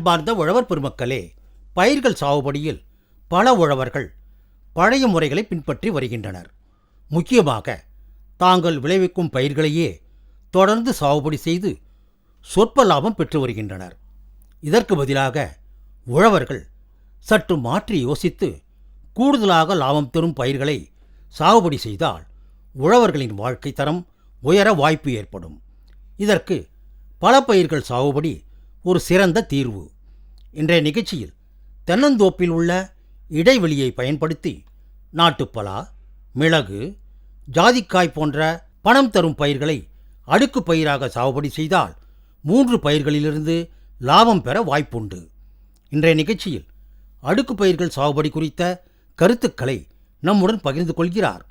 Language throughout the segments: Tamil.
அன்பார்ந்த உழவர் பெருமக்களே பயிர்கள் சாகுபடியில் பல உழவர்கள் பழைய முறைகளை பின்பற்றி வருகின்றனர். முக்கியமாக தாங்கள் விளைவிக்கும் பயிர்களையே தொடர்ந்து சாகுபடி செய்து சொற்ப லாபம் பெற்று வருகின்றனர். இதற்கு பதிலாக உழவர்கள் சற்று மாற்றி யோசித்து கூடுதலாக லாபம் தரும் பயிர்களை சாகுபடி செய்தால் உழவர்களின் வாழ்க்கை தரம் உயர வாய்ப்பு ஏற்படும். இதற்கு பல பயிர்கள் சாகுபடி ஒரு சிறந்த தீர்வு. இன்றைய நிகழ்ச்சியில் தென்னந்தோப்பில் உள்ள இடைவெளியை பயன்படுத்தி நாட்டுப்பலா மிளகு ஜாதிக்காய் போன்ற பணம் தரும் பயிர்களை அடுக்கு பயிராக சாகுபடி செய்தால் மூன்று பயிர்களிலிருந்து லாபம் பெற வாய்ப்புண்டு. இன்றைய நிகழ்ச்சியில் அடுக்கு பயிர்கள் சாகுபடி குறித்த கருத்துக்களை நம்முடன் பகிர்ந்து கொள்கிறார்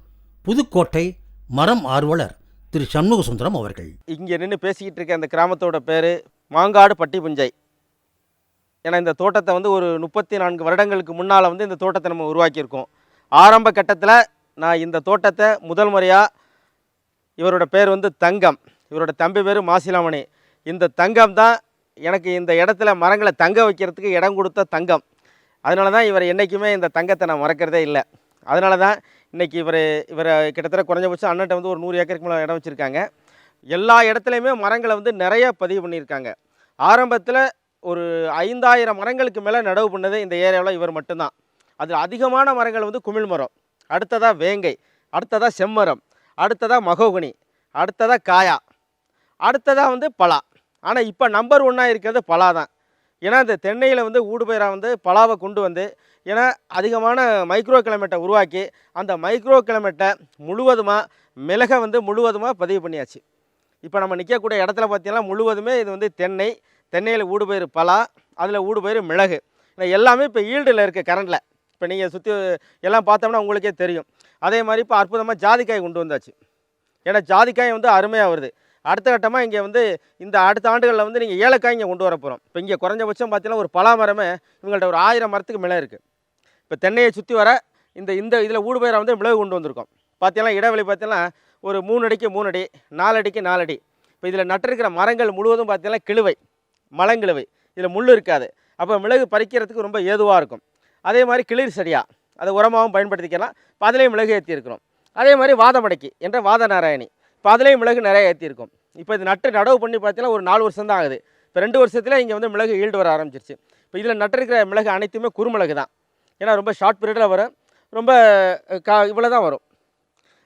புதுக்கோட்டை மரம் ஆர்வலர் திரு சண்முகசுந்தரம் அவர்கள். இங்கே நின்று பேசிக்கிட்டு இருக்க அந்த கிராமத்தோட பேர் மாங்காடு பட்டி புஞ்சை. ஏன்னா இந்த தோட்டத்தை வந்து ஒரு முப்பத்தி நான்கு வருடங்களுக்கு முன்னால் வந்து இந்த தோட்டத்தை நம்ம உருவாக்கியிருக்கோம். ஆரம்ப கட்டத்தில் நான் இந்த தோட்டத்தை முதல் முறையாக இவரோட பேர் வந்து தங்கம். இவரோட தம்பி பேர் மாசிலாமணி. இந்த தங்கம் தான் எனக்கு இந்த இடத்துல மரங்களை தங்க வைக்கிறதுக்கு இடம் கொடுத்த தங்கம். அதனால தான் இவர் என்றைக்குமே இந்த தங்கத்தை நான் மறக்கிறதே இல்லை. அதனால தான் இன்றைக்கி இவர் இவரை கிட்டத்தட்ட குறைஞ்சபட்சம் அண்ணன்ட்ட வந்து ஒரு நூறு ஏக்கருக்கு மேலே இடம் வச்சுருக்காங்க. எல்லா இடத்துலையுமே மரங்களை வந்து நிறைய பதிவு பண்ணியிருக்காங்க. ஆரம்பத்தில் ஒரு ஐந்தாயிரம் மரங்களுக்கு மேலே நடவு பண்ணது இந்த ஏரியாவில் இவர் மட்டும்தான். அதில் அதிகமான மரங்கள் வந்து குமிழ் மரம் அடுத்ததாக வேங்கை அடுத்ததாக செம்மரம் அடுத்ததாக மகோகனி அடுத்ததாக காயா அடுத்ததாக வந்து பலா. ஆனால் இப்போ நம்பர் ஒன்னாக இருக்கிறது பலா தான். ஏன்னா இந்த தென்னையில் வந்து ஊடுபயிராக வந்து பலாவை கொண்டு வந்து ஏன்னா அதிகமான மைக்ரோ கிளைமேட்டை உருவாக்கி அந்த மைக்ரோ கிளைமேட்டை முழுவதுமாக மிளகை வந்து முழுவதுமாக பதிவு பண்ணியாச்சு. இப்போ நம்ம நிற்கக்கூடிய இடத்துல பார்த்திங்கன்னா முழுவதுமே இது வந்து தென்னை தென்னையில் ஊடுபயிர் பலா அதில் ஊடுபயிர் மிளகு. எல்லாமே இப்போ ஈல்டில் இருக்குது கரண்டில் இப்போ நீங்கள் சுற்றி எல்லாம் பார்த்தோம்னா உங்களுக்கே தெரியும். அதே மாதிரி இப்போ அற்புதமாக ஜாதிக்காய் கொண்டு வந்தாச்சு. ஏன்னா ஜாதிக்காய் வந்து அருமையாக வருது. அடுத்த கட்டமாக இங்கே வந்து இந்த அடுத்த ஆண்டுகளில் வந்து நீங்கள் ஏலக்காய் இங்கே கொண்டு வர போகிறோம் இப்போ இங்கே குறைஞ்சபட்சம் பார்த்தீங்கன்னா ஒரு பலா மரமே இவங்கள்ட்ட ஒரு ஆயிரம் மரத்துக்கு மேலே இருக்குது இப்போ தென்னையை சுற்றி வர இந்த இந்த இதில் ஊடுபயிரை வந்து மிளகு கொண்டு வந்திருக்கோம். பார்த்தீங்கன்னா இடைவெளி பார்த்தீங்கன்னா ஒரு மூணு அடிக்கு மூணு அடி நாலு அடிக்கு நாலு அடி. இப்போ இதில் நட்டிருக்கிற மரங்கள் முழுவதும் பார்த்தீங்கன்னா கிழுவை மலங்கிழுவை இதில் முள் இருக்காது. அப்போ மிளகு பறிக்கிறதுக்கு ரொம்ப ஏதுவாக இருக்கும். அதே மாதிரி கிளிர் செடியா அதை உரமாகவும் பயன்படுத்திக்கலாம். இப்போ அதிலேயும் மிளகு ஏற்றிருக்கிறோம் அதே மாதிரி வாதமடைக்கு என்ற வாத நாராயணி இப்போ அதுலேயும் மிளகு நிறைய ஏற்றிருக்கும் இப்போ இது நட்டு நடவு பண்ணி பார்த்தீங்கன்னா ஒரு நாலு வருஷம் தான் ஆகுது. இப்போ ரெண்டு வருஷத்தில் இங்கே வந்து மிளகு ஈல்டு வர ஆரம்பிச்சிருச்சு. இப்போ இதில் நட்டிருக்கிற மிளகு அனைத்துமே குறுமிளகு தான் ஏன்னா ரொம்ப ஷார்ட் பீரியடில் வரும். ரொம்ப கா இவ்வளோ தான் வரும்.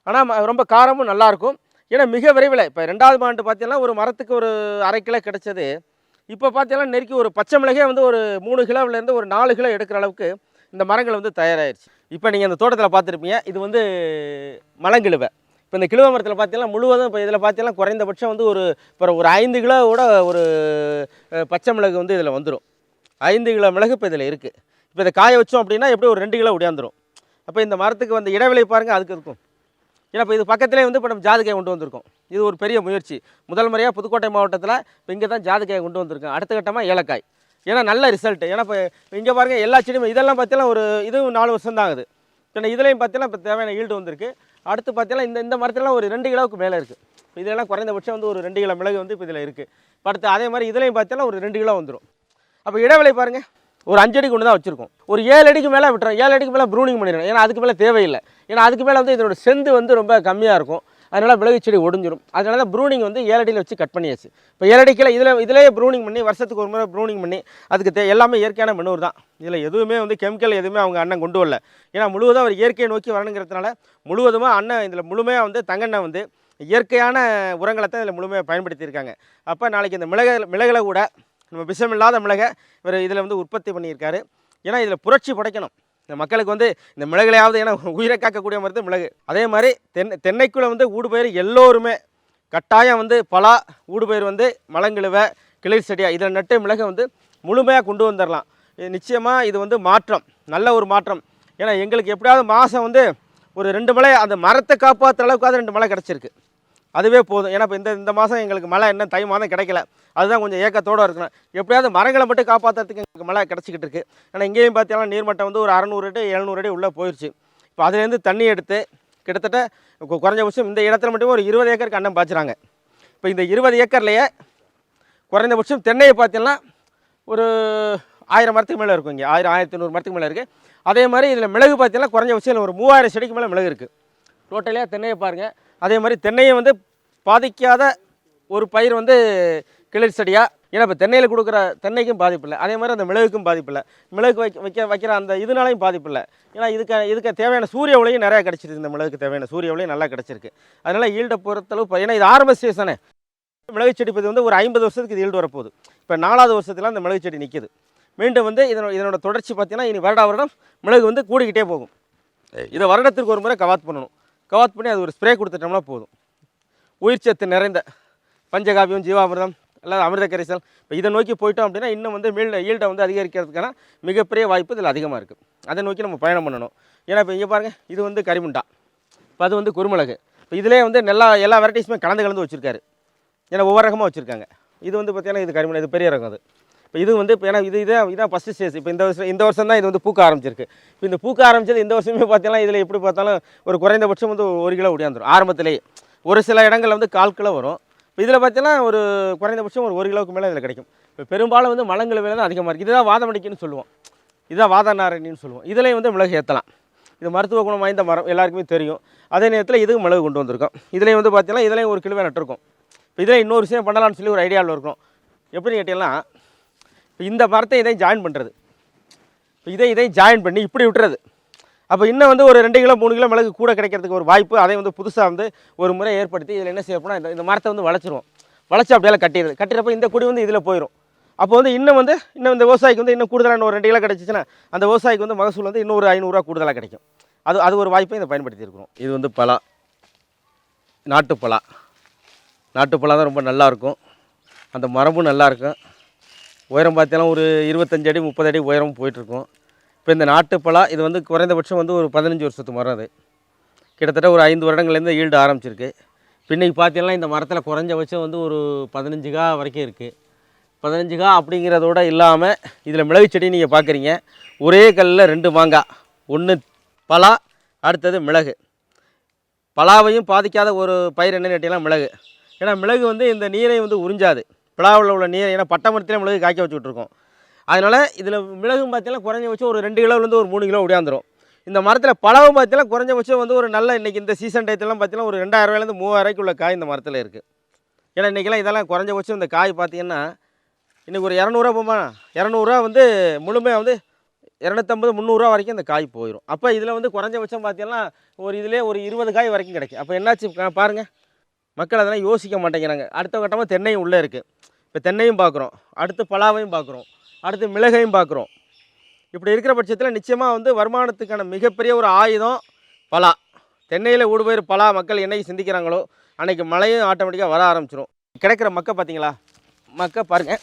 ஆனால் ரொம்ப காரமும் நல்லாயிருக்கும் ஏன்னா மிக விரைவில் இப்போ ரெண்டாவது ஆண்டு பார்த்தீங்கன்னா ஒரு மரத்துக்கு ஒரு அரை கிலோ கிடைச்சது. இப்போ பார்த்தீங்கன்னா நெருக்கி ஒரு பச்சை மிளகே வந்து ஒரு மூணு கிலோவிலேருந்து ஒரு நாலு கிலோ எடுக்கிற அளவுக்கு இந்த மரங்கள் வந்து தயாராகிடுச்சு இப்போ நீங்கள் இந்த தோட்டத்தில் பார்த்துருப்பீங்க இது வந்து மலங்கிழுவை. இப்போ இந்த கிழுவ மரத்தில் பார்த்தீங்கன்னா முழுவதும் இப்போ இதில் பார்த்தீங்கன்னா குறைந்தபட்சம் வந்து ஒரு இப்போ ஒரு ஐந்து கிலோவோட ஒரு பச்சை மிளகு வந்து இதில் வந்துடும் ஐந்து கிலோ மிளகு இப்போ இதில் இருக்குது இப்போ இதை காய வச்சோம் அப்படின்னா எப்படி ஒரு ரெண்டு கிலோ உடையாந்துடும் அப்போ இந்த மரத்துக்கு வந்து இடைவெளி பாருங்கள் அதுக்கு இருக்கும். ஏன்னா இப்போ இது பக்கத்துலேயே வந்து இப்போ நம்ம ஜாதிக்காய் கொண்டு வந்திருக்கோம். இது ஒரு பெரிய முயற்சி. முதல் முறையாக புதுக்கோட்டை மாவட்டத்தில் இப்போ இங்கே தான் ஜாதிக்காய் கொண்டு வந்திருக்கோம் அடுத்த கட்டமாக ஏலக்காய். ஏன்னா நல்ல ரிசல்ட் ஏன்னா இப்போ இங்கே பாருங்கள் எல்லா செடியும் இதெல்லாம் பார்த்தீங்கன்னா ஒரு இதுவும் நாலு வருஷம் தான் ஆகுது. ஏன்னா இதுலேயும் பார்த்தீங்கன்னா இப்போ தேவையான ஈல்டு வந்திருக்கு. அடுத்து பார்த்தீங்கன்னா இந்த இந்த மரத்துலலாம் ஒரு ரெண்டு கிலோவுக்கு மேலே இருக்குது இப்போ இதெல்லாம் குறைந்தபட்சம் வந்து ஒரு ரெண்டு கிலோ மிளகு வந்து இப்போ இதில் இருக்குது அடுத்து அதே மாதிரி இதுலேயும் பார்த்தீங்கன்னா ஒரு ரெண்டு கிலோ வந்துடும் அப்போ இடைவெளி பாருங்கள் ஒரு அஞ்சு அடி கொண்டு தான் வச்சுருக்கோம். ஒரு ஏழு அடிக்கு மேலே விட்டுறோம் ஏழு அடிக்கு மேலே ப்ரூனிங் பண்ணிடணும் ஏன்னா அதுக்கு மேலே தேவையில்லை. ஏன்னா அதுக்கு மேலே வந்து இதோட செந்து வந்து ரொம்ப கம்மியாக இருக்கும். அதனால் மிளகு செடி ஒடிஞ்சிடும் அதனால தான் ப்ரூனிங் வந்து ஏழடியில் வச்சு கட் பண்ணியாச்சு. இப்போ ஏழடிக்கில் இதில் இதிலேயே ப்ரூனிங் பண்ணி வருஷத்துக்கு ஒரு முறை ப்ரூனிங் பண்ணி அதுக்கு தே எல்லாமே இயற்கையான மண்ணூர் தான். இதில் எதுவுமே வந்து கெமிக்கல் எதுவுமே அவங்க அண்ணன் கொண்டு வரல. ஏன்னா முழுவதும் அவர் இயற்கையை நோக்கி வரணுங்கிறதுனால முழுவதுமாக அண்ணன் இதில் முழுமையாக வந்து தங்கண்ணன் வந்து இயற்கையான உரங்களை தான் இதில் முழுமையாக பயன்படுத்தியிருக்காங்க. அப்போ நாளைக்கு இந்த மிளகு மிளகில் கூட நம்ம விஷமில்லாத மிளகை இவர் இதில் வந்து உற்பத்தி பண்ணியிருக்காரு. ஏன்னா இதில் புரட்சி படைக்கணும். இந்த மக்களுக்கு வந்து இந்த மிளகுலையாவது ஏன்னா உயிரை காக்கக்கூடிய மருந்து மிளகு. அதே மாதிரி தென்னை தென்னைக்குள்ளே வந்து ஊடுபயிர் எல்லோருமே கட்டாயம் வந்து பலா ஊடுபயிர் வந்து மலங்கிழுவை கிளிர் செடியாக இதில் நட்டு மிளகை வந்து முழுமையாக கொண்டு வந்துடலாம் இது நிச்சயமாக இது வந்து மாற்றம் நல்ல ஒரு மாற்றம். ஏன்னா எங்களுக்கு எப்படியாவது மாதம் வந்து ஒரு ரெண்டு மலை அந்த மரத்தை காப்பாற்றுற அளவுக்காவது ரெண்டு மலை கிடச்சிருக்கு. அதுவே போதும். ஏன்னா இப்போ இந்த இந்த மாதம் எங்களுக்கு மழை என்ன தை மாதம் கிடைக்கல. அதுதான் கொஞ்சம் ஏக்கத்தோடு இருக்கணும். எப்படியாவது மரங்களை மட்டும் காப்பாற்றுறதுக்கு எங்களுக்கு மழை கிடச்சிக்கிட்டு இருக்குது ஆனால் இங்கேயும் பார்த்தீங்கன்னா நீர்மட்டம் வந்து ஒரு அறநூறு அடி எழுநூறு அடி உள்ளே போயிடுச்சு இப்போ அதுலேருந்து தண்ணி எடுத்து கிட்டத்தட்ட குறைஞ்சபட்சம் இந்த இடத்துல மட்டும் ஒரு இருபது ஏக்கருக்கு அண்ணன் பாய்ச்சுறாங்க. இப்போ இந்த இருபது ஏக்கர்லையே குறைந்தபட்சம் தென்னையை பார்த்தீங்கன்னா ஒரு ஆயிரம் மரத்துக்கு மேலே இருக்கும் இங்கே. ஆயிரம் ஆயிரத்தி நூறு மரத்துக்கு மேலே இருக்குது அதே மாதிரி இதில் மிளகு பார்த்தீங்கன்னா குறைஞ்ச வச்சு ஒரு மூவாயிரம் செடிக்கு மேலே மிளகு இருக்குது டோட்டலியாக தென்னையை பாருங்கள் அதே மாதிரி தென்னையை வந்து பாதிக்காத ஒரு பயிர் வந்து கிளர்ச்சி செடியாக ஏன்னா இப்போ தென்னையில் கொடுக்குற தென்னைக்கும் பாதிப்பு இல்லை. அதே மாதிரி அந்த மிளகுக்கும் பாதிப்பு இல்லை. மிளகு வைக்க வைக்க வைக்கிற அந்த இதனாலையும் பாதிப்பு இல்லை. ஏன்னா இதுக்கு இதுக்கு தேவையான சூரிய ஒளியும் நிறையா கிடச்சிருக்கு இந்த மிளகுக்கு தேவையான சூரிய ஒளியும் நல்லா கிடச்சிருக்கு. அதனால் ஈல்டை பொறுத்தளவு ஏன்னா இது ஆரம்ப சீசனு மிளகு செடி இப்போ வந்து ஒரு ஐம்பது வருஷத்துக்கு இது ஈல்டு வரப்போகுது. இப்போ நாலாவது வருஷத்துல அந்த மிளகு செடி நிற்கிது மீண்டும் வந்து இதனோட இதனோட தொடர்ச்சி பார்த்தீங்கன்னா இனி வருடா வருடம் மிளகு வந்து கூடிக்கிட்டே போகும். இதை வருடத்திற்கு ஒரு முறை கவாத் பண்ணணும். கவாத் பண்ணி அது ஒரு ஸ்ப்ரே கொடுத்துட்டோம்னா போதும். உயிர் சத்து நிறைந்த பஞ்சகாவியம் ஜீவாமிர்தம் அல்லது அமிர்த கரைசல். இப்போ இதை நோக்கி போயிட்டோம் அப்படின்னா இன்னும் வந்து மீள் ஈல்டை வந்து அதிகரிக்கிறதுக்கான மிகப்பெரிய வாய்ப்பு இதில் அதிகமாக இருக்குது அதை நோக்கி நம்ம பயணம் பண்ணணும். ஏன்னா இப்போ இங்கே பாருங்கள் இது வந்து கரிமுண்டா. இப்போ அது வந்து குருமிளகு. இப்போ இதிலே வந்து எல்லா எல்லா வெரைட்டிஸுமே கலந்து கலந்து வச்சுருக்காரு. ஏன்னா ஒவ்வொரு ரகமாக வச்சுருக்காங்க. இது வந்து பார்த்திங்கன்னா இது கரிமுண்டா இது பெரிய ரகம் அது. இப்போ இது வந்து இப்போ ஏன்னா இது இதான் இதான் ஃபஸ்ட்டு ஸ்டேஜ் இப்போ இந்த வருஷம் இந்த வருஷம் தான் இது வந்து பூக்க ஆரம்பிச்சிருக்கு. இப்போ இந்த பூக்க ஆரம்பிச்சது இந்த வருஷமே பார்த்தீங்கன்னா இதில் எப்படி பார்த்தாலும் ஒரு குறைந்தபட்சம் வந்து ஒரு கிலோ உடையாந்துடும் ஆரம்பத்திலேயே. ஒரு சில இடங்களில் வந்து கால் கிலோ வரும். இப்போ இதில் பார்த்தீங்கன்னா ஒரு குறைந்தபட்சம் ஒரு ஒரு கிலோவுக்கு மேலே இதில் கிடைக்கும். இப்போ பெரும்பாலும் வந்து மலங்கள் விலை தான் அதிகமாக இருக்குது இதுதான் வாதமடிக்குன்னு சொல்லுவோம். இதுதான் வாதநாரணின்னு சொல்லுவோம். இதுலேயும் வந்து மிளகு ஏற்றலாம் இது மருத்துவ குணம் வாய்ந்த மரம் எல்லாருக்குமே தெரியும். அதே நேரத்தில் இதுவும் மிளகு கொண்டு வந்திருக்கோம். இதுலேயும் வந்து பார்த்தீங்கன்னா இதுலேயும் ஒரு கிலோவே நட்டிருக்கோம். இப்போ இதில் இன்னொரு விஷயம் பண்ணலாம்னு சொல்லி ஒரு ஐடியாவில் இருக்கும் எப்படின்னு கேட்டீங்கன்னா இப்போ இந்த மரத்தை இதையும் ஜாயின் பண்ணுறது இப்போ இதை இதையும் ஜாயின் பண்ணி இப்படி விட்டுறது. அப்போ இன்னும் வந்து ஒரு ரெண்டு கிலோ மூணு கிலோ மிளகு கூட கிடைக்கிறதுக்கு ஒரு வாய்ப்பு அதை வந்து புதுசாக வந்து ஒரு முறை ஏற்படுத்தி இதில் என்ன செய்யப்போனால் இந்த இந்த மரத்தை வந்து வளச்சிருவோம் வளைச்சி அப்படியே கட்டிடுது கட்டிடுறப்ப இந்த கொடி வந்து இதில் போயிடும் அப்போ வந்து இன்னும் வந்து இன்னும் இந்த விவசாயிக்கு வந்து இன்னும் கூடுதலான ஒரு ரெண்டு கிலோ கிடச்சிச்சின்னா அந்த விவசாயிக்கு வந்து மகசூல் வந்து இன்னொரு ஐநூறுரூவா கூடுதலாக கிடைக்கும். அது அது ஒரு வாய்ப்பை இதை பயன்படுத்தி இருக்கிறோம். இது வந்து பலா. நாட்டுப்பலா. நாட்டுப்பலா தான் ரொம்ப நல்லாயிருக்கும் அந்த மரமும் நல்லாயிருக்கும் உயரம் பார்த்தீங்கன்னா ஒரு இருபத்தஞ்சு அடி முப்பது அடி உயரம் போயிட்டுருக்கும். இப்போ இந்த நாட்டுப்பலா இது வந்து குறைந்தபட்சம் வந்து ஒரு பதினஞ்சு வருஷத்து மரம் அது. கிட்டத்தட்ட ஒரு ஐந்து வருடங்கள்லேருந்து ஈல்டு ஆரம்பிச்சிருக்கு. பின்னைக்கு பார்த்தீங்கன்னா இந்த மரத்தில் குறைஞ்சபட்சம் வந்து ஒரு பதினஞ்சு கா வரைக்கும் இருக்குது பதினஞ்சு கா அப்படிங்கிறதோட இல்லாமல் இதில் மிளகு செடி நீங்கள் பார்க்குறீங்க ஒரே கல்லில் ரெண்டு மாங்காய் ஒன்று பலா அடுத்தது மிளகு. பலாவையும் பாதிக்காத ஒரு பயிர் என்னென்னு கேட்டிங்கன்னா மிளகு. ஏன்னா மிளகு வந்து இந்த நீரை வந்து உறிஞ்சாது. பிளாவில் உள்ள நீர் ஏன்னா பட்டை மரத்திலே மிளகு காய்க்க வச்சுக்கிட்டு இருக்கோம் அதனால் இதில் மிளகும் பார்த்தீங்கன்னா குறைஞ்சபட்சம் ஒரு ரெண்டு கிலோலேருந்து ஒரு மூணு கிலோ ஒடியாந்துரும் இந்த மரத்தில் பழமும் பார்த்தீங்கன்னா குறைஞ்சபட்சம் வந்து ஒரு நல்ல இன்றைக்கி இந்த சீசன் டயத்துலாம் பார்த்தீங்கன்னா ஒரு ரெண்டாயிரம் ரூபாயிலேருந்து உள்ள காய் இந்த மரத்தில் இருக்குது ஏன்னா இன்றைக்கெல்லாம் இதெல்லாம் குறைஞ்சபட்சம் இந்த காய் பார்த்தீங்கன்னா இன்றைக்கி ஒரு இரநூறுவா போமா இரநூறுவா வந்து முழுமையாக வந்து இரநூத்தம்பது முந்நூறுரூவா வரைக்கும் இந்த காய் போயிடும் அப்போ இதில் வந்து குறைஞ்சபட்சம் பார்த்தீங்கன்னா ஒரு இதிலே ஒரு இருபது காய் வரைக்கும் கிடைக்கும். அப்போ என்னாச்சு பாருங்கள் மக்கள் அதெல்லாம் யோசிக்க மாட்டேங்கிறாங்க. அடுத்த கட்டமாக தென்னையும் உள்ளே இருக்குது இப்போ தென்னையும் பார்க்குறோம் அடுத்து பலாவையும் பார்க்குறோம் அடுத்து மிளகையும் பார்க்குறோம் இப்படி இருக்கிற பட்சத்தில் நிச்சயமாக வந்து வருமானத்துக்கான மிகப்பெரிய ஒரு ஆயுதம் பலா. தென்னையில் ஊடுபயிர் பலா மக்கள் என்னைக்கு சிந்திக்கிறாங்களோ அன்றைக்கி மழையும் ஆட்டோமேட்டிக்காக வர ஆரம்பிச்சிடும் கிடைக்கிற மக்கள் பார்த்தீங்களா மக்கை பாருங்கள்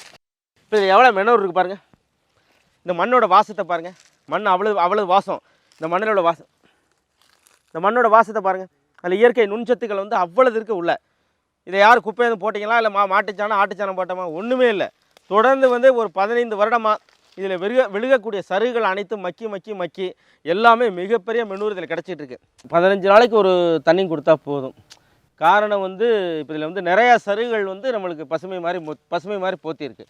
இப்போ இது எவ்வளோ மெனூர் இருக்குது பாருங்கள் இந்த மண்ணோட வாசத்தை பாருங்கள் மண் அவ்வளோ அவ்வளோ வாசம். இந்த மண்ணிலோட வாசம். இந்த மண்ணோட வாசத்தை பாருங்கள் அதில் இயற்கை நுண்சத்துக்கள் வந்து அவ்வளவு இருக்குது உள்ள. இதை யார் குப்பை எதுவும் போட்டிங்களா? இல்லை மா மாட்டுச்சாணம் ஆட்டுச்சாணம் போட்டோமா? ஒன்றுமே இல்லை. தொடர்ந்து வந்து ஒரு பதினைந்து வருடமாக இதில் விழுக விழுகக்கூடிய சருகுகள் அனைத்தும் மக்கி மக்கி மக்கி எல்லாமே மிகப்பெரிய மெனூர் இதில் கிடச்சிட்டு இருக்கு பதினஞ்சு நாளைக்கு ஒரு தண்ணி கொடுத்தா போதும். காரணம் வந்து இப்போ இதில் வந்து நிறையா சருகுகள் வந்து நம்மளுக்கு பசுமை மாதிரி மொ- பசுமை மாதிரி போத்திருக்கு.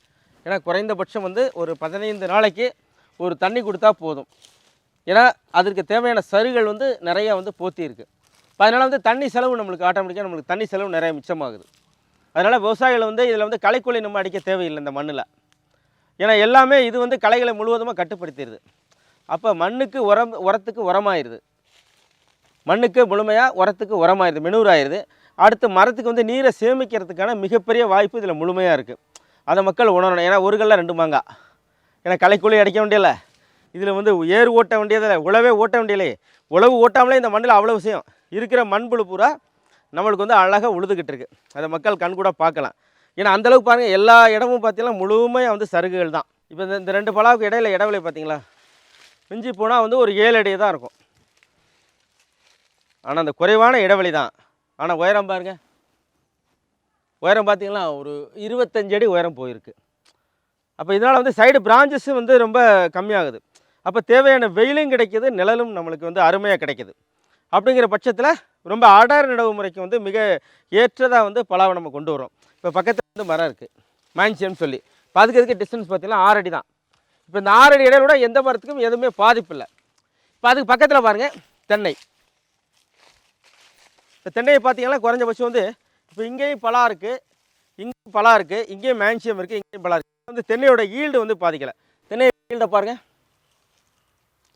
ஏன்னா குறைந்தபட்சம் வந்து ஒரு பதினைந்து நாளைக்கு ஒரு தண்ணி கொடுத்தா போதும். ஏன்னா அதற்கு தேவையான சருகுகள் வந்து நிறையா வந்து போத்தி இப்போ அதனால் வந்து தண்ணி செலவு நம்மளுக்கு ஆட்டோமேட்டிக்காக நம்மளுக்கு தண்ணி செலவு நிறைய மிச்சமாகுது. அதனால் விவசாயிகள் வந்து இதில் வந்து களைக்கொல்லி நம்ம அடிக்க தேவையில்லை இந்த மண்ணில். ஏன்னா எல்லாமே இது வந்து களைகளை முழுவதுமாக கட்டுப்படுத்திடுது. அப்போ மண்ணுக்கு உரம் உரத்துக்கு உரமாயிருது. மண்ணுக்கு முழுமையாக உரத்துக்கு உரமாயிருது மெனூராயிருது. அடுத்து மரத்துக்கு வந்து நீரை சேமிக்கிறதுக்கான மிகப்பெரிய வாய்ப்பு இதில் முழுமையாக இருக்குது அதை மக்கள் உணரணும். ஏன்னா ஒரு கல்ல ரெண்டு மாங்காய் ஏன்னா களைக்குள்ளி அடிக்க வேண்டியல இதில் வந்து ஏர் ஓட்ட வேண்டியதில்லை உழவே ஓட்ட வேண்டியலே உழவு ஓட்டாமலே இந்த மண்ணில் அவ்வளோ விஷயம். இருக்கிற மண்புழு பூரா நம்மளுக்கு வந்து அழகாக உழுதுகிட்டு இருக்கு. அதை மக்கள் கண் கூட பார்க்கலாம். ஏன்னா அந்தளவுக்கு பாருங்கள் எல்லா இடமும் பார்த்தீங்கன்னா முழுமையாக வந்து சருகுகள் தான். இப்போ இந்த இந்த ரெண்டு பலாவுக்கு இடையில இடைவெளி பார்த்தீங்களா மிஞ்சி போனால் வந்து ஒரு ஏழு அடி தான் இருக்கும். ஆனால் அந்த குறைவான இடைவெளி தான். ஆனால் உயரம் பாருங்கள் உயரம் பார்த்திங்கன்னா ஒரு இருபத்தஞ்சடி அடி உயரம் போயிருக்கு. அப்போ இதனால் வந்து சைடு பிரான்ச்சஸும் வந்து ரொம்ப கம்மியாகுது. அப்போ தேவையான வெயிலும் கிடைக்கிது நிழலும் நம்மளுக்கு வந்து அருமையாக கிடைக்கிது. அப்படிங்கிற பட்சத்தில் ரொம்ப அடர் நடவு முறைக்கு வந்து மிக ஏற்றதாக வந்து பலாவை நம்ம கொண்டு வரோம் இப்போ பக்கத்தில் வந்து மரம் இருக்குது மேன்சியம்னு சொல்லி. இப்போ அதுக்கு அதுக்கு டிஸ்டன்ஸ் பார்த்திங்கன்னா ஆறடி தான். இப்போ இந்த ஆறடி இடையிலோட எந்த மரத்துக்கும் எதுவுமே பாதிப்பு இல்லை. இப்போ அதுக்கு பக்கத்தில் பாருங்கள் தென்னை. இப்போ தென்னையை பார்த்தீங்கன்னா குறைஞ்சபட்சம் வந்து இப்போ இங்கேயும் பலா இருக்குது இங்கேயும் பலா இருக்குது இங்கேயும் மேன்சியம் இருக்குது இங்கேயும் பலா இருக்குது வந்து தென்னையோட ஈல்டு வந்து பாதிக்கலை. தென்னை ஈல்டை பாருங்கள்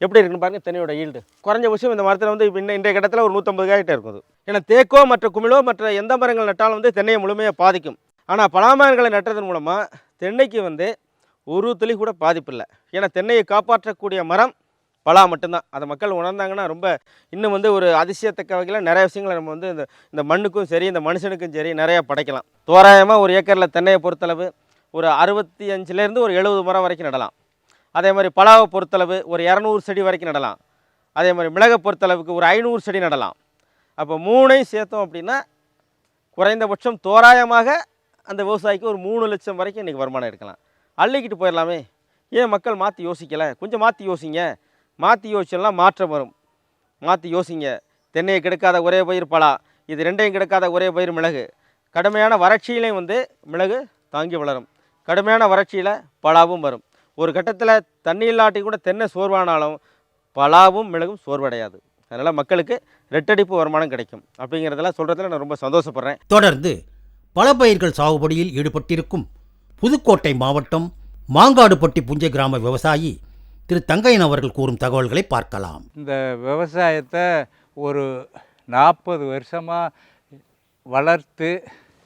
எப்படி இருக்குன்னு பாருங்க தென்னையோட ஈல்டு குறைஞ்சபட்சம் இந்த மரத்தில் வந்து இப்போ இன்றைய கட்டத்தில் ஒரு நூற்றம்பது காய்கிட்ட இருக்குது. ஏன்னா தேக்கோ மற்ற குமிழோ மற்ற எந்த மரங்கள் நட்டாலும் வந்து தென்னையை முழுமையாக பாதிக்கும். ஆனால் பலாமரங்களை நட்டதன் மூலமாக தென்னைக்கு வந்து ஒரு துளி கூட பாதிப்பு இல்லை. ஏன்னா தென்னையை காப்பாற்றக்கூடிய மரம் பலா மட்டும்தான். அதை மக்கள் உணர்ந்தாங்கன்னா ரொம்ப இன்னும் வந்து ஒரு அதிசயத்தக்க வகையில் நிறைய விஷயங்களை நம்ம வந்து இந்த இந்த மண்ணுக்கும் சரி இந்த மனுஷனுக்கும் சரி நிறையா படைக்கலாம். தோராயமாக ஒரு ஏக்கரில் தென்னையை பொறுத்தளவு ஒரு அறுபத்தி அஞ்சுலேருந்து ஒரு எழுபது மரம் வரைக்கும் நடலாம். அதே மாதிரி பலாவை பொறுத்தளவு ஒரு இரநூறு செடி வரைக்கும் நடலாம். அதே மாதிரி மிளகை பொறுத்தளவுக்கு ஒரு ஐநூறு செடி நடலாம். அப்போ மூணையும் சேர்த்தோம் அப்படின்னா குறைந்தபட்சம் தோராயமாக அந்த விவசாயிக்கு ஒரு மூணு லட்சம் வரைக்கும் இன்றைக்கி வருமானம் எடுக்கலாம். அள்ளிக்கிட்டு போயிடலாமே. ஏன் மக்கள் மாற்றி யோசிக்கலை? கொஞ்சம் மாற்றி யோசிங்க. மாற்றி யோசிச்செல்லாம் மாற்றம் வரும். மாற்றி யோசிங்க. தென்னையை கெடுக்காத ஒரே பயிர் பலா. இது ரெண்டையும் கெடுக்காத ஒரே பயிர் மிளகு. கடுமையான வறட்சியிலையும் வந்து மிளகு தாங்கி வளரும். கடுமையான வறட்சியில் பலாவும் வரும். ஒரு கட்டத்தில் தண்ணி இல்லாட்டி கூட தென்னை சோர்வானாலும் பலாவும் மிளகும் சோர்வடையாது. அதனால் மக்களுக்கு ரெட்டடிப்பு வருமானம் கிடைக்கும். அப்படிங்கிறதெல்லாம் சொல்கிறதுல நான் ரொம்ப சந்தோஷப்படுறேன். தொடர்ந்து பல பயிர்கள் சாகுபடியில் ஈடுபட்டிருக்கும் புதுக்கோட்டை மாவட்டம் மாங்காடுபட்டி புஞ்சை கிராம விவசாயி திரு தங்கையன் அவர்கள் கூறும் தகவல்களை பார்க்கலாம். இந்த விவசாயத்தை ஒரு நாற்பது வருஷமாக வளர்த்து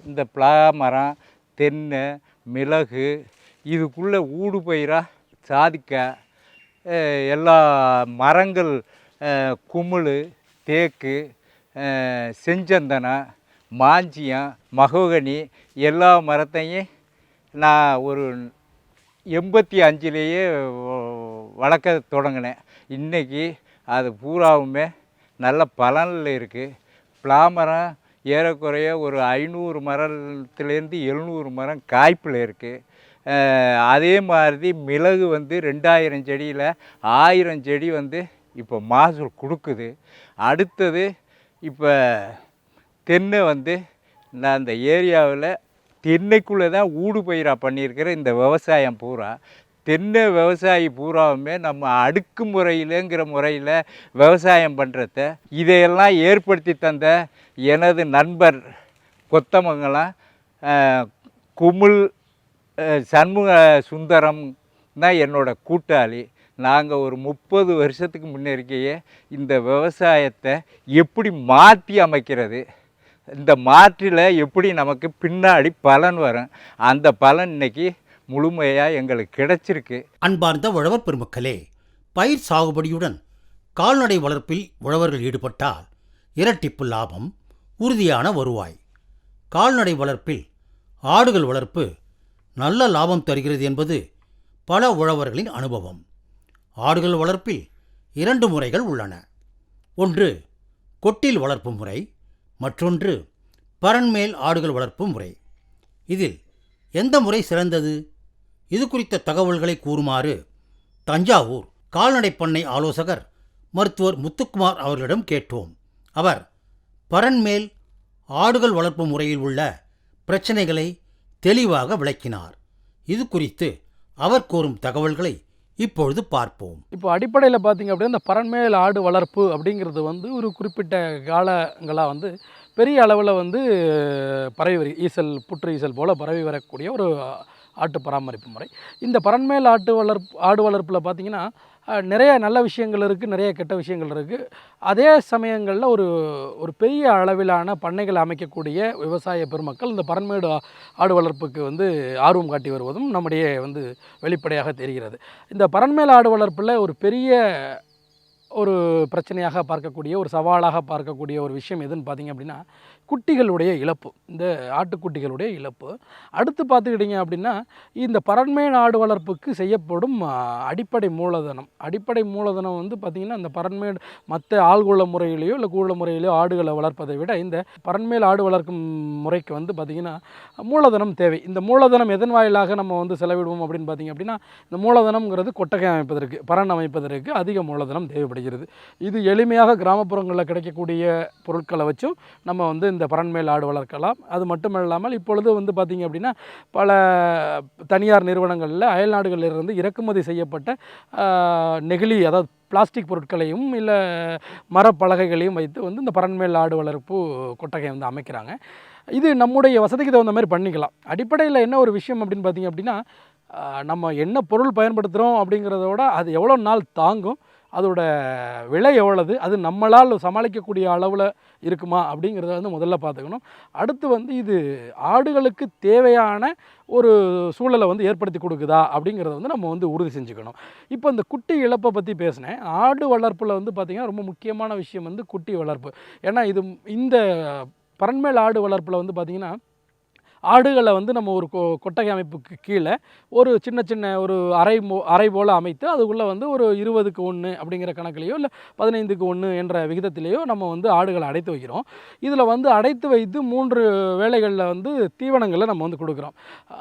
இந்த பிளா மரம் தென்னை மிளகு இதுக்குள்ளே ஊடு பயிராக சாதிக்க எல்லா மரங்கள் குமிழ் தேக்கு அஹ், செஞ்சந்தனை மாஞ்சியம் மகோகனி எல்லா மரத்தையும் நான் ஒரு எண்பத்தி அஞ்சுலேயே வளர்க்க தொடங்கினேன். இன்றைக்கி அது பூராவுமே நல்ல பலனில் இருக்குது பிளாமரம் ஏறக்குறைய ஒரு ஐநூறு மரத்துலேருந்து எழுநூறு மரம் காய்ப்பில் இருக்குது அதே மாதிரி மிளகு வந்து ரெண்டாயிரம் செடியில் ஆயிரம் செடி வந்து இப்போ மாசூல் கொடுக்குது. அடுத்தது இப்போ தென்னை வந்து நான் அந்த ஏரியாவில் தென்னைக்குள்ளே தான் ஊடு பயிராக பண்ணியிருக்கிற இந்த விவசாயம் பூரா. தென்னை விவசாயி பூராவுமே நம்ம அடுக்கு முறையிலங்கிற முறையில் விவசாயம் பண்ணுறத இதையெல்லாம் ஏற்படுத்தி தந்த எனது நண்பர் கொத்தமங்கலம் அஹ், குமுல் சண்முக சுந்தரம் தான் என்னோட கூட்டாளி. நாங்கள் ஒரு முப்பது வருஷத்துக்கு முன்னேறிக்கையே இந்த விவசாயத்தை எப்படி மாற்றி அமைக்கிறது? இந்த மாற்றில் எப்படி நமக்கு பின்னாடி பலன் வரும்? அந்த பலன் இன்னைக்கு முழுமையாக எங்களுக்கு கிடைச்சிருக்கு. அன்பார்ந்த உழவர் பெருமக்களே பயிர் சாகுபடியுடன் கால்நடை வளர்ப்பில் உழவர்கள் ஈடுபட்டால் இரட்டிப்பு லாபம் உறுதியான வருவாய். கால்நடை வளர்ப்பில் ஆடுகள் வளர்ப்பு நல்ல லாபம் தருகிறது என்பது பல உழவர்களின் அனுபவம். ஆடுகள் வளர்ப்பில் இரண்டு முறைகள் உள்ளன. ஒன்று கொட்டில் வளர்ப்பு முறை. மற்றொன்று பரன்மேல் ஆடுகள் வளர்ப்பு முறை. இதில் எந்த முறை சிறந்தது? இது குறித்த தகவல்களை கூறுமாறு தஞ்சாவூர் கால்நடை பண்ணை ஆலோசகர் மருத்துவர் முத்துக்குமார் அவர்களிடம் கேட்டோம். அவர் பரன்மேல் ஆடுகள் வளர்ப்பு முறையில் உள்ள பிரச்சனைகளை தெளிவாக விளக்கினார். இது குறித்து அவர் கூறும் தகவல்களை இப்பொழுது பார்ப்போம். இப்போ அடிப்படையில் பார்த்தீங்க அப்படின்னா இந்த பரண்மேல் ஆடு வளர்ப்பு அப்படிங்கிறது வந்து ஒரு குறிப்பிட்ட காலங்களாக வந்து பெரிய அளவில் வந்து பரவி வரி ஈசல் புற்று ஈசல் போல் பரவி வரக்கூடிய ஒரு ஆட்டு பராமரிப்பு முறை. இந்த பரண்மேல் ஆட்டு வளர்ப்பு ஆடு வளர்ப்பில் பார்த்தீங்கன்னா நிறைய நல்ல விஷயங்கள் இருக்குது நிறைய கெட்ட விஷயங்கள் இருக்குது அதே சமயங்களில் ஒரு ஒரு பெரிய அளவிலான பண்ணைகள் அமைக்கக்கூடிய விவசாய பெருமக்கள் இந்த பரண்மேடு ஆடு வளர்ப்புக்கு வந்து ஆர்வம் காட்டி வருவதும் நம்முடைய வந்து வெளிப்படையாக தெரிகிறது. இந்த பரண்மேல் ஆடு வளர்ப்பில் ஒரு பெரிய ஒரு பிரச்சனையாக பார்க்கக்கூடிய ஒரு சவாலாக பார்க்கக்கூடிய ஒரு விஷயம் எதுன்னு பார்த்தீங்க அப்படின்னா குட்டிகளுடைய இழப்பு. இந்த ஆட்டுக்குட்டிகளுடைய இழப்பு. அடுத்து பார்த்துக்கிட்டிங்க அப்படின்னா இந்த பரண்மேல் ஆடு வளர்ப்புக்கு செய்யப்படும் அடிப்படை மூலதனம். அடிப்படை மூலதனம் வந்து பார்த்திங்கன்னா இந்த பரண்மேல் மற்ற ஆள்கூள முறையிலையோ இல்லை கூழ முறையிலையோ ஆடுகளை வளர்ப்பதை விட இந்த பரண்மேல் ஆடு வளர்க்கும் முறைக்கு வந்து பார்த்திங்கன்னா மூலதனம் தேவை. இந்த மூலதனம் எதன் வாயிலாக நம்ம வந்து செலவிடுவோம் அப்படின்னு பார்த்திங்க அப்படின்னா இந்த மூலதனம்ங்கிறது கொட்டகை அமைப்பதற்கு பரண் அமைப்பதற்கு அதிக மூலதனம் தேவைப்படுகிறது. இது எளிமையாக கிராமப்புறங்களில் கிடைக்கக்கூடிய பொருட்களை வச்சும் நம்ம வந்து இந்த பரண்மேல் ஆடு வளர்க்கலாம். அது மட்டுமல்லாமல் இப்பொழுது வந்து பார்த்திங்க அப்படின்னா பல தனியார் நிறுவனங்களில் அயல் நாடுகளிலிருந்து இறக்குமதி செய்யப்பட்ட நெகிழி அதாவது பிளாஸ்டிக் பொருட்களையும் இல்லை மரப்பலகைகளையும் வைத்து வந்து இந்த பரண்மேல் ஆடு வளர்ப்பு கொட்டகை வந்து அமைக்கிறாங்க. இது நம்முடைய வசதிக்கு தகுந்த மாதிரி பண்ணிக்கலாம். அடிப்படையில் என்ன ஒரு விஷயம் அப்படின்னு பார்த்தீங்க அப்படின்னா நம்ம என்ன பொருள் பயன்படுத்துகிறோம் அப்படிங்கிறத விட அது எவ்வளோ நாள் தாங்கும். அதோட விலை எவ்வளவு அது நம்மளால் சமாளிக்கக்கூடிய அளவில் இருக்குமா அப்படிங்கிறத வந்து முதல்ல பார்த்துக்கணும். அடுத்து வந்து இது ஆடுகளுக்கு தேவையான ஒரு சூழலை வந்து ஏற்படுத்தி கொடுக்குதா அப்படிங்கிறத வந்து நம்ம வந்து உறுதி செஞ்சுக்கணும். இப்போ இந்த குட்டி இழப்பை பற்றி பேசினேன். ஆடு வளர்ப்பில் வந்து பார்த்திங்கன்னா ரொம்ப முக்கியமான விஷயம் வந்து குட்டி வளர்ப்பு. ஏன்னா இது இந்த பரண்மேல் ஆடு வளர்ப்பில் வந்து பார்த்திங்கன்னா ஆடுகளை வந்து நம்ம ஒரு கொ கொட்டகை அமைப்புக்கு கீழே ஒரு சின்ன சின்ன ஒரு அறை மோ அறை போல் அமைத்து அதுக்குள்ளே வந்து ஒரு இருபதுக்கு ஒன்று அப்படிங்கிற கணக்குலேயோ இல்லை பதினைந்துக்கு ஒன்று என்ற விகிதத்திலேயோ நம்ம வந்து ஆடுகளை அடைத்து வைக்கிறோம். இதில் வந்து அடைத்து வைத்து மூன்று வேலைகளில் வந்து தீவனங்களை நம்ம வந்து கொடுக்குறோம்.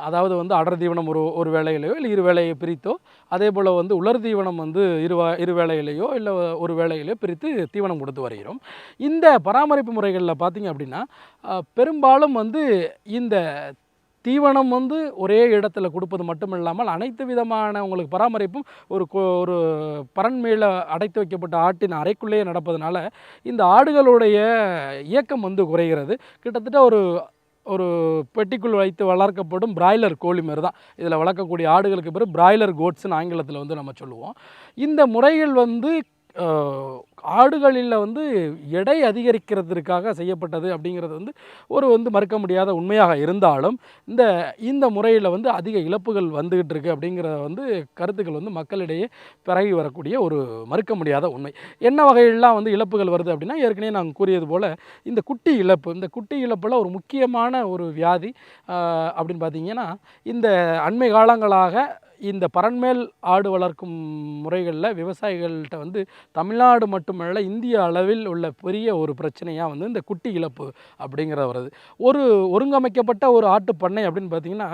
அதாவது வந்து அடர் தீவனம் ஒரு ஒரு வேளையிலையோ இல்லை இரு வேலையை பிரித்தோ அதே போல் வந்து உலர் தீவனம் வந்து இரு இரு வேலையிலையோ இல்லை ஒரு வேலையிலையோ பிரித்து தீவனம் கொடுத்து வருகிறோம். இந்த பராமரிப்பு முறைகளில் பார்த்தீங்க அப்படின்னா பெரும்பாலும் வந்து இந்த தீவனம் வந்து ஒரே இடத்துல கொடுப்பது மட்டும் இல்லாமல் அனைத்து விதமான உங்களுக்கு பராமரிப்பும் ஒரு ஒரு பரன் அடைத்து வைக்கப்பட்ட ஆட்டின் அறைக்குள்ளேயே நடப்பதனால இந்த ஆடுகளுடைய இயக்கம் வந்து குறைகிறது. கிட்டத்தட்ட ஒரு ஒரு பெட்டிக்குள் வைத்து வளர்க்கப்படும் பிராய்லர் கோழி மாதிரி தான். இதில் வளர்க்கக்கூடிய ஆடுகளுக்கு பேர் பிராய்லர் கோட்ஸ்னு ஆங்கிலத்தில் வந்து நம்ம சொல்லுவோம். இந்த முறைகள் வந்து ஆடுகளில் வந்து எடை அதிகரிக்கிறதுக்காக செய்யப்பட்டது அப்படிங்கிறது வந்து ஒரு வந்து மறுக்க முடியாத உண்மையாக இருந்தாலும் இந்த இந்த முறையில் வந்து அதிக இழப்புகள் வந்துகிட்டு இருக்குது அப்படிங்கிற வந்து கருத்துக்கள் வந்து மக்களிடையே பிறகி வரக்கூடிய ஒரு மறுக்க முடியாத உண்மை. என்ன வகையிலாம் வந்து இழப்புகள் வருது அப்படின்னா ஏற்கனவே நாங்கள் கூறியது போல் இந்த குட்டி இழப்பு இந்த குட்டி இழப்பில் ஒரு முக்கியமான ஒரு வியாதி அப்படின்னு பார்த்தீங்கன்னா இந்த அண்மை காலங்களாக இந்த பரண்மேல் ஆடு வளர்க்கும் முறைகளில் விவசாயிகள்கிட்ட வந்து தமிழ்நாடு மட்டுமல்ல இந்திய அளவில் உள்ள பெரிய ஒரு பிரச்சனையாக வந்து இந்த குட்டி இழப்பு அப்படிங்கிற வருது ஒரு ஒருங்கமைக்கப்பட்ட ஒரு ஆட்டு பண்ணை அப்படின்னு பார்த்தீங்கன்னா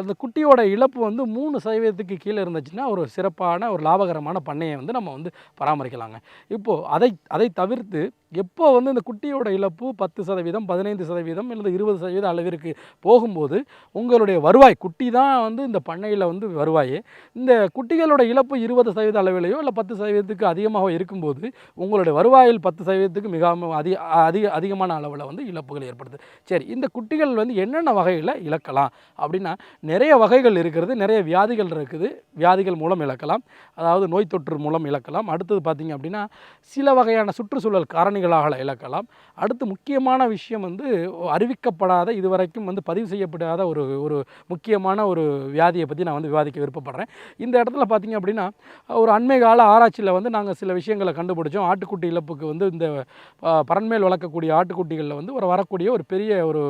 அந்த குட்டியோட இழப்பு வந்து மூணு சதவீதத்துக்கு கீழே இருந்துச்சுன்னா ஒரு சிறப்பான ஒரு லாபகரமான பண்ணையை வந்து நம்ம வந்து பராமரிக்கலாங்க. இப்போது அதை அதை தவிர்த்து எப்போ வந்து இந்த குட்டியோட இழப்பு பத்து சதவீதம் பதினைந்து சதவீதம் அல்லது இருபது சதவீதம் அளவிற்கு போகும்போது உங்களுடைய வருவாய் குட்டி தான் வந்து இந்த பண்ணையில் வந்து வருவாயே இந்த குட்டிகளோட இழப்பு இருபது சதவீத அளவிலையோ இல்லை பத்து சதவீதத்துக்கு அதிகமாக இருக்கும்போது உங்களுடைய வருவாயில் பத்து சதவீதத்துக்கு மிகவும் அதிக அதிக அதிகமான அளவில் வந்து இழப்புகள் ஏற்படுது. சரி இந்த குட்டிகள் வந்து என்னென்ன வகையில் இழக்கலாம் அப்படின்னா நிறைய வகைகள் இருக்கிறது நிறைய வியாதிகள் இருக்குது. வியாதிகள் மூலம் இழக்கலாம். அதாவது நோய் தொற்று மூலம் இழக்கலாம். அடுத்தது பார்த்தீங்க அப்படின்னா சில வகையான சுற்றுச்சூழல் காரணிகளாக இழக்கலாம். அடுத்து முக்கியமான விஷயம் வந்து அறிவிக்கப்படாத இதுவரைக்கும் வந்து பதிவு செய்யப்படாத ஒரு ஒரு முக்கியமான ஒரு வியாதியை பற்றி நான் வந்து விவாதிக்க விருப்பப்படுறேன். இந்த இடத்துல பார்த்தீங்க அப்படின்னா ஒரு அண்மை கால ஆராய்ச்சியில் வந்து நாங்கள் சில விஷயங்களை கண்டுபிடிச்சோம். ஆட்டுக்குட்டி இழப்புக்கு வந்து இந்த பரண்மேல் வளர்க்கக்கூடிய ஆட்டுக்குட்டிகளில் வந்து ஒரு வரக்கூடிய ஒரு பெரிய ஒரு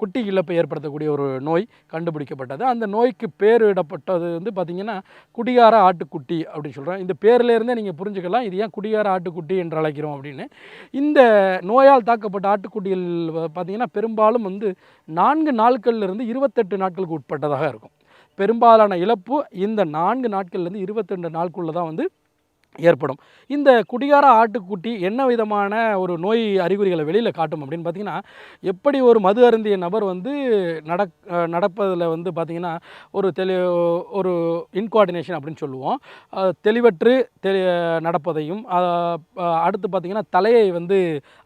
குட்டி இழப்பை ஏற்படுத்தக்கூடிய ஒரு நோய் கண்டுபிடிக்கப்பட்டது. அந்த நோய்க்கு பேர் இடப்பட்டது வந்து பார்த்திங்கன்னா குடிகார ஆட்டுக்குட்டி அப்படின்னு சொல்கிறோம் இந்த பேர்லேருந்தே நீங்கள் புரிஞ்சுக்கலாம் இது ஏன் குடிகார ஆட்டுக்குட்டி என்று அழைக்கிறோம் அப்படின்னு. இந்த நோயால் தாக்கப்பட்ட ஆட்டுக்குட்டிகள் பார்த்திங்கன்னா பார்த்தீங்கன்னா பெரும்பாலும் வந்து நான்கு நாட்கள்லேருந்து இருபத்தெட்டு நாட்களுக்கு உட்பட்டதாக இருக்கும். பெரும்பாலான இழப்பு இந்த நான்கு நாட்கள்லேருந்து இருபத்தெண்டு நாட்குள்ளே தான் வந்து ஏற்படும். இந்த குடிகார ஆட்டுக்குட்டி என்ன விதமான ஒரு நோய் அறிகுறிகளை வெளியில் காட்டும் அப்படின்னு பார்த்தீங்கன்னா எப்படி ஒரு மது அருந்திய நபர் வந்து நடக் நடப்பதில் வந்து பார்த்திங்கன்னா ஒரு தெளி ஒரு இன்கோஆர்டினேஷன் அப்படின்னு சொல்லுவோம். தெளிவற்று தெளி நடப்பதையும் அடுத்து பார்த்திங்கன்னா தலையை வந்து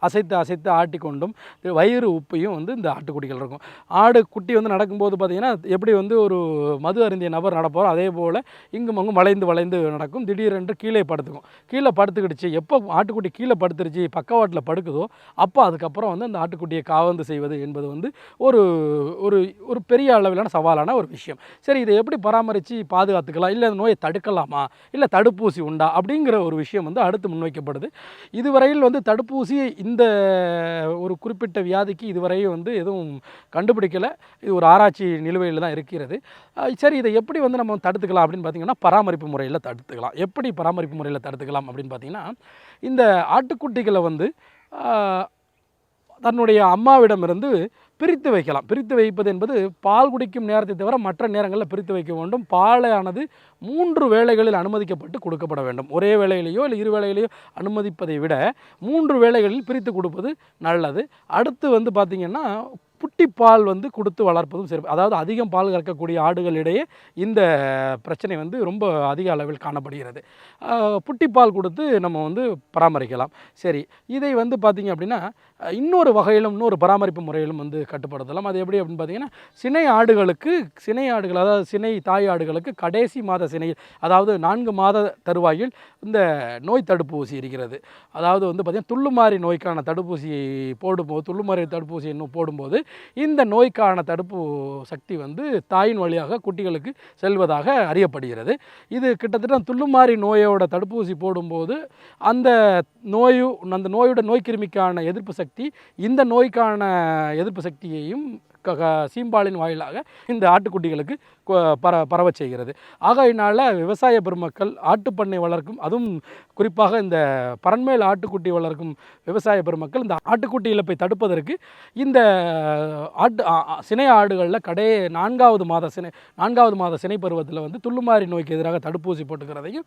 அசைத்து அசைத்து ஆட்டிக்கொண்டும் வயிறு உப்பையும் வந்து இந்த ஆட்டுக்குட்டிகள் இருக்கும். ஆடு குட்டி வந்து நடக்கும்போது பார்த்திங்கன்னா எப்படி வந்து ஒரு மது அருந்திய நபர் நடப்போம் அதே போல் இங்கும் அங்கும் வளைந்து வளைந்து நடக்கும். திடீரென்று கீழே படுத்துக்கும். கீழே படுத்துக்கிடுச்சு. எப்போ ஆட்டுக்குட்டி கீழே படுத்துருச்சு பக்கவாட்டில் படுக்குதோ அப்போ அதுக்கப்புறம் வந்து அந்த ஆட்டுக்குட்டியை காவந்து செய்வது என்பது வந்து ஒரு ஒரு ஒரு பெரிய அளவிலான சவாலான ஒரு விஷயம். சரி இதை எப்படி பராமரித்து பாதுகாத்துக்கலாம்? இல்லை நோயை தடுக்கலாமா? இல்லை தடுப்பூசி உண்டா? அப்படிங்கிற ஒரு விஷயம் வந்து அடுத்து முன்வைக்கப்படுது. இதுவரையில் வந்து தடுப்பூசி இந்த ஒரு குறிப்பிட்ட வியாதிக்கு இதுவரையும் வந்து எதுவும் கண்டுபிடிக்கலை. இது ஒரு ஆராய்ச்சி நிலுவையில் தான் இருக்கிறது. சரி இதை எப்படி வந்து நம்ம தடுத்துக்கலாம் அப்படின்னு பார்த்தீங்கன்னா பராமரிப்பு முறையில் தடுத்துக்கலாம். எப்படி பராமரிப்பு முறையில் தடுத்துக்கலாம் அப்படின்னு பார்த்தீங்கன்னா இந்த ஆட்டுக்குட்டிகளை வந்து தன்னுடைய அம்மாவிடமிருந்து பிரித்து வைக்கலாம். பிரித்து வைப்பது என்பது பால் குடிக்கும் நேரத்தை தவிர மற்ற நேரங்களில் பிரித்து வைக்க வேண்டும். பாலானது மூன்று வேளைகளில் அனுமதிக்கப்பட்டு கொடுக்கப்பட வேண்டும். ஒரே வேளையிலேயோ இல்லை இரு வேளையிலேயோ அனுமதிப்பதை விட மூன்று வேளைகளில் பிரித்து கொடுப்பது நல்லது. அடுத்து வந்து பார்த்திங்கன்னா புட்டி பால் வந்து கொடுத்து வளர்ப்பதும் சரி அதாவது அதிகம் பால் கறக்கக்கூடிய ஆடுகளிடையே இந்த பிரச்சனை வந்து ரொம்ப அதிக அளவில் காணப்படுகிறது. புட்டி பால் கொடுத்து நம்ம வந்து பராமரிக்கலாம். சரி இதை வந்து பார்த்திங்க அப்படின்னா இன்னொரு வகையிலும் இன்னொரு பராமரிப்பு முறையிலும் வந்து கட்டுப்படுத்தலாம். அது எப்படி அப்படின்னு பார்த்தீங்கன்னா சினை ஆடுகளுக்கு சினை ஆடுகள் அதாவது சினை தாய் ஆடுகளுக்கு கடைசி மாத சினையில் அதாவது நான்கு மாத தருவாயில் இந்த நோய் தடுப்பூசி இருக்கிறது. அதாவது வந்து பார்த்திங்கன்னா துள்ளுமாறி நோய்க்கான தடுப்பூசி போடும்போது துள்ளுமாறி தடுப்பூசி இன்னும் போடும்போது இந்த நோய்க்கான தடுப்பு சக்தி வந்து தாயின் வழியாக குட்டிகளுக்கு செல்வதாக அறியப்படுகிறது. இது கிட்டத்தட்ட துள்ளுமாறி நோயோட தடுப்பூசி போடும்போது அந்த நோயு அந்த நோயோட நோய்க்கிருமிக்கான எதிர்ப்பு சக்தி இந்த நோய்க்கான எதிர்ப்பு சக்தியையும் சீம்பாலின் வாயிலாக இந்த ஆட்டுக்குட்டிகளுக்கு பர பரவச் செய்கிறது. ஆகையினால் விவசாய பெருமக்கள் ஆட்டுப்பண்ணை வளர்க்கும் அதுவும் குறிப்பாக இந்த பரண்மேல் ஆட்டுக்குட்டி வளர்க்கும் விவசாய பெருமக்கள் இந்த ஆட்டுக்குட்டி இழப்பை தடுப்பதற்கு இந்த ஆட்டு சினை ஆடுகளில் கடை நான்காவது மாத சினை நான்காவது மாத சினை பருவத்தில் வந்து துள்ளுமாறி நோய்க்கு எதிராக தடுப்பூசி போட்டுக்கிறதையும்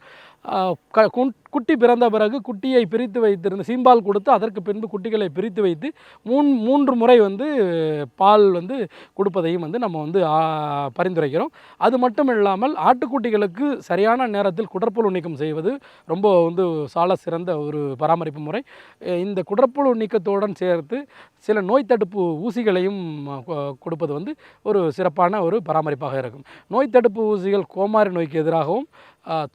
குட்டி பிறந்த பிறகு குட்டியை பிரித்து வைத்திருந்த சீம்பால் கொடுத்து அதற்கு பின்பு குட்டிகளை பிரித்து வைத்து மூன் மூன்று முறை வந்து பால் வந்து வந்து கொடுப்பதையும் வந்து நம்ம வந்து பரிந்துரைக்கிறோம். அது மட்டும் இல்லாமல் ஆட்டுக்குட்டிகளுக்கு சரியான நேரத்தில் குடற்புழு நீக்கம் செய்வது ரொம்ப வந்து சால சிறந்த ஒரு பராமரிப்பு முறை. இந்த குடற்புழு நீக்கத்துடன் சேர்த்து சில நோய் தடுப்பு ஊசிகளையும் கொடுப்பது வந்து ஒரு சிறப்பான ஒரு பராமரிப்பாக இருக்கும். நோய் தடுப்பு ஊசிகள் கோமாரி நோய்க்கு எதிராகவும்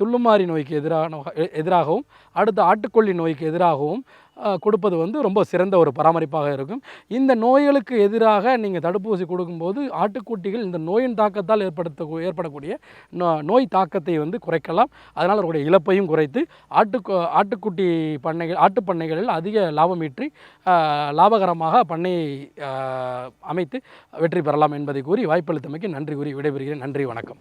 துள்ளுமாரி நோய்க்கு எதிரான எதிராகவும் அடுத்து ஆட்டுக்கொல்லி நோய்க்கு எதிராகவும் கொடுப்பது வந்து ரொம்ப சிறந்த ஒரு பராமரிப்பாக இருக்கும். இந்த நோய்களுக்கு எதிராக நீங்கள் தடுப்பூசி கொடுக்கும்போது ஆட்டுக்குட்டிகள் இந்த நோயின் தாக்கத்தால் ஏற்படுத்த ஏற்படக்கூடிய நோ- நோய் தாக்கத்தை வந்து குறைக்கலாம். அதனால் அவருடைய இழப்பையும் குறைத்து ஆட்டு ஆட்டுக்குட்டி பண்ணைகள் ஆட்டு பண்ணைகளில் அதிக லாபம் ஈற்றி லாபகரமாக பண்ணையை அமைத்து வெற்றி பெறலாம் என்பதை கூறி வாய்ப்பளித்தமைக்கு நன்றி கூறி விடைபெறுகிறேன். நன்றி வணக்கம்.